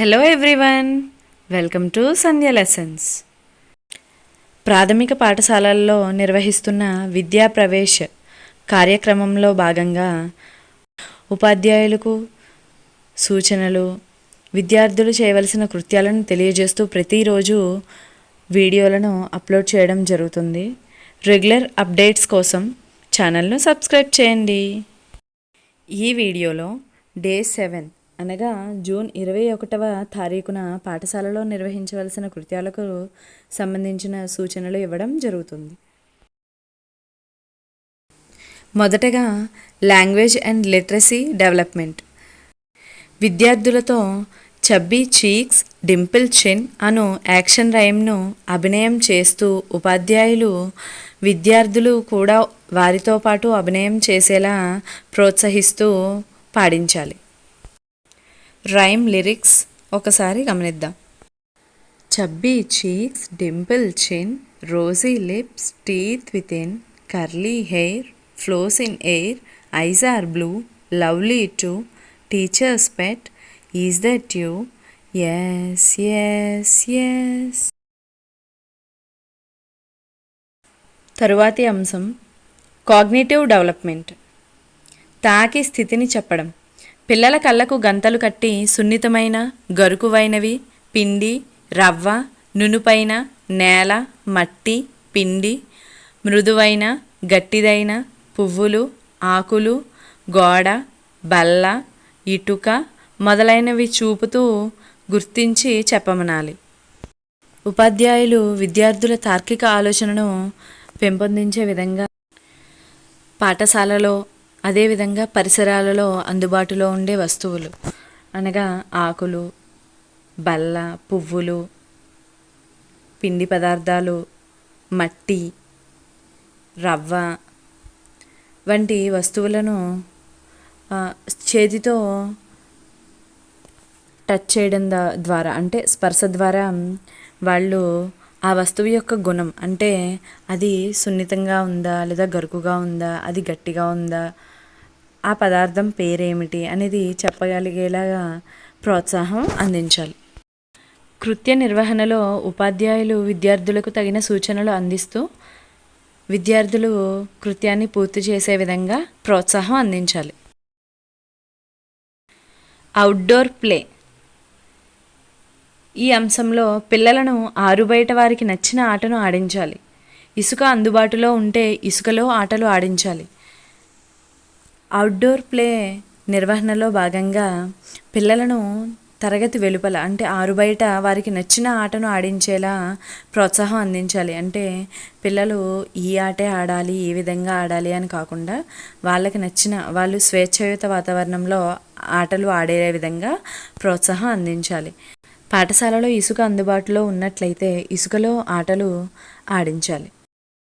Hello everyone welcome to Sandhya lessons ప్రాథమిక పాఠశాలల్లో నిర్వహిస్తున్న విద్యా ప్రవేశ్ కార్యక్రమంలో భాగంగా ఉపాధ్యాయులకు సూచనలు విద్యార్థులు చేయవలసిన కృత్యాలను తెలియజేస్తూ ప్రతిరోజు వీడియోలను అప్లోడ్ చేయడం జరుగుతుంది. రెగ్యులర్ అప్డేట్స్ కోసం ఛానల్ను సబ్స్క్రైబ్ చేయండి. ఈ వీడియోలో డే సెవెన్ అనగా జూన్ ఇరవై ఒకటవ తారీఖున పాఠశాలలో నిర్వహించవలసిన కృత్యాలకు సంబంధించిన సూచనలు ఇవ్వడం జరుగుతుంది. మొదటగా లాంగ్వేజ్ అండ్ లిటరసీ డెవలప్మెంట్. విద్యార్థులతో చబ్బీ చీక్స్ డింపుల్ చిన్ అను యాక్షన్ రైమ్ను అభినయం చేస్తూ ఉపాధ్యాయులు విద్యార్థులు కూడా వారితో పాటు అభినయం చేసేలా ప్రోత్సహిస్తూ పాడించాలి. రైమ్ లిరిక్స్ ఒకసారి గమనిద్దాం. Chubby cheeks dimple chin rosy lips teeth with in curly hair flows in air eyes are blue lovely to teacher's pet is that you yes yes yes తరువాతి అంశం కాగ్నేటివ్ డెవలప్మెంట్ తాకి స్థితిని చెప్పడం. పిల్లల కళ్ళకు గంతలు కట్టి సున్నితమైన గరుకువైనవి పిండి రవ్వ నునుపైన నేల మట్టి పిండి మృదువైన గట్టిదైన పువ్వులు ఆకులు గోడ బల్ల ఇటుక మొదలైనవి చూపుతూ గుర్తించి చెప్పమనాలి. ఉపాధ్యాయులు విద్యార్థుల తార్కిక ఆలోచనను పెంపొందించే విధంగా పాఠశాలలో అదేవిధంగా పరిసరాలలో అందుబాటులో ఉండే వస్తువులు. అనగా ఆకులు బల్ల పువ్వులు పిండి పదార్థాలు మట్టి రవ్వ వంటి వస్తువులను చేతితో టచ్ చేయడం దా- ద్వారా అంటే స్పర్శ ద్వారా వాళ్ళు ఆ వస్తువు యొక్క గుణం అంటే అది సున్నితంగా ఉందా లేదా గరుకుగా ఉందా అది గట్టిగా ఉందా ఆ పదార్థం పేరేమిటి అనేది చెప్పగలిగేలాగా ప్రోత్సాహం అందించాలి. కృత్య నిర్వహణలో ఉపాధ్యాయులు విద్యార్థులకు తగిన సూచనలు అందిస్తూ విద్యార్థులు కృత్యాన్ని పూర్తి చేసే విధంగా ప్రోత్సాహం అందించాలి. అవుట్డోర్ ప్లే ఈ అంశంలో పిల్లలను ఆరుబయట వారికి నచ్చిన ఆటను ఆడించాలి. ఇసుక అందుబాటులో ఉంటే ఇసుకలో ఆటలు ఆడించాలి. అవుట్డోర్ ప్లే నిర్వహణలో భాగంగా పిల్లలను తరగతి వెలుపల అంటే ఆరు బయట వారికి నచ్చిన ఆటను ఆడించేలా ప్రోత్సాహం అందించాలి. అంటే పిల్లలు ఈ ఆటే ఆడాలి ఈ విధంగా ఆడాలి అని కాకుండా వాళ్ళకి నచ్చిన వాళ్ళు స్వేచ్ఛాయుత వాతావరణంలో ఆటలు ఆడే విధంగా ప్రోత్సాహం అందించాలి. పాఠశాలలో ఇసుక అందుబాటులో ఉన్నట్లయితే ఇసుకలో ఆటలు ఆడించాలి.